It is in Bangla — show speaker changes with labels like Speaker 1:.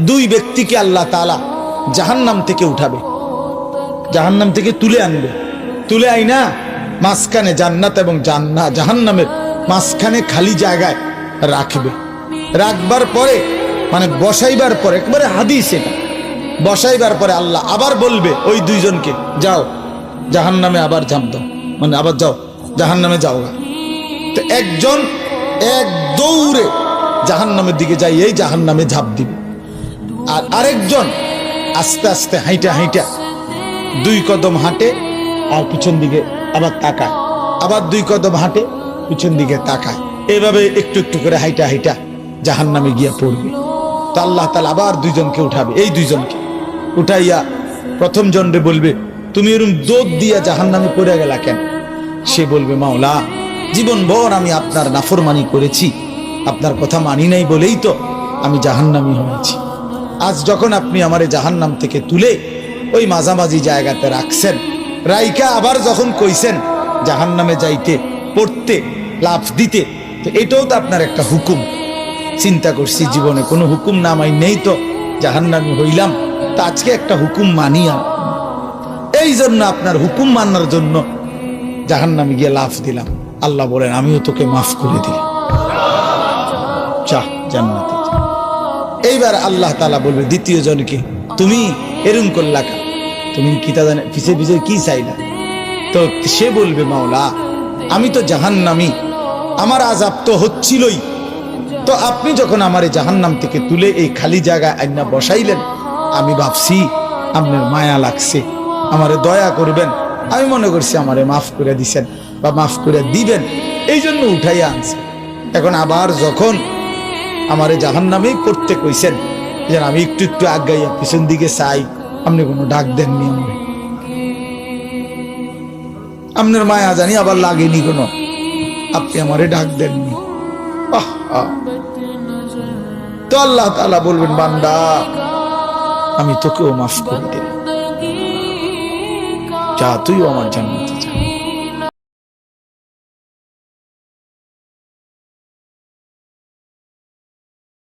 Speaker 1: দুই ব্যক্তিকে আল্লাহ তালা জাহান্নাম থেকে উঠাবে। জাহান্নাম থেকে তুলে আনবে। তুলে আইনা মাঝখানে জান্নাত এবং জান্না, জাহান্নামের মাঝখানে খালি জায়গায় রাখবে। রাখবার পরে মানে বসাইবার পরে, একবারে হাদিস এটা। বসাইবার পরে আল্লাহ আবার বলবে ওই দুইজনকে, যাও, জাহান্নামে আবার ঝাঁপ দাও। মানে আবার যাও, জাহান্নামে যাও গা। তো একজন এক দৌড়ে জাহান্নামের দিকে যাই এই জাহান্নামে ঝাঁপ দিবে। আর আরেকজন আস্তে আস্তে হাইটা হাইটা দুই কদম হাঁটে, আর পিছন দিকে আবার তাকায়। আবার দুই কদম হাঁটে, পিছন দিকে তাকায়। এভাবে একটু একটু করে হাইটা হাইটা জাহান নামে গিয়া পড়বে। তো আল্লাহ তালা আবার দুইজনকে উঠাবে, এই দুইজনকে। উঠাইয়া প্রথম জনরে বলবে, তুমি এরকম দোদ দিয়া জাহান নামে পড়ে গেলা কেন? সে বলবে, মাওলা জীবন ভর আমি আপনার নাফরমানি করেছি। আপনার কথা মানি নাই বলেই তো আমি জাহান্নামি হয়েছি। আজ যখন আপনি আমারে জাহান্নাম থেকে তুলে ওই মাঝামাঝি জায়গাতে রাখছেন, রাইকা আবার যখন কইছেন জাহান্নামে যাইতে, পড়তে লাভ দিতে, তো এটাও তো আপনার একটা হুকুম। চিন্তা করছি জীবনে কোনো হুকুম নামাই নেই তো জাহান্নামি হইলাম, তা আজকে একটা হুকুম মানিয়া। এই জন্য আপনার হুকুম মানার জন্য জাহান্নামে গিয়ে লাভ দিলাম। আল্লাহ বলেন, আমিও তোকে মাফ করে দিলাম। চাহ, জান্নাতে। এইবার আল্লাহ তালা বলবে, দ্বিতীয় জনকে, তুমি এরম করলা কেন? তুমি কি তা জানে, পিছে পিছে কি চাইলা? তো সে বলবে, মাওলা, আমি তো জাহান্নামি, আমার আজাব তো হচ্ছিলই। তো আপনি যখন আমার জাহান্নাম থেকে তুলে এই খালি জায়গায় আইনা বসাইলেন, আমি ভাবছি, আপনার মায়া লাগছে, আমারে দয়া করবেন। আমি মনে করছি, আমারে মাফ করে দিছেন বা মাফ করে দিবেন। এই জন্য উঠাইয়া আনছে। এখন আবার যখন আমারে জাহান নামেই পড়তে কইছেন। যেন আমি একটু একটু আগাইয়া পিছন দিকে চাই। আপনি কোনো ডাক দেননি আপনার মায়া জানি আবার লাগেনি কোনো। আপনি আমারে ডাক দেননি। তো আল্লাহ তাআলা বলবেন, বান্দা, আমি তোকেও মাফ করে দিলাম। যা তুইও আমার জান্নাতে যা।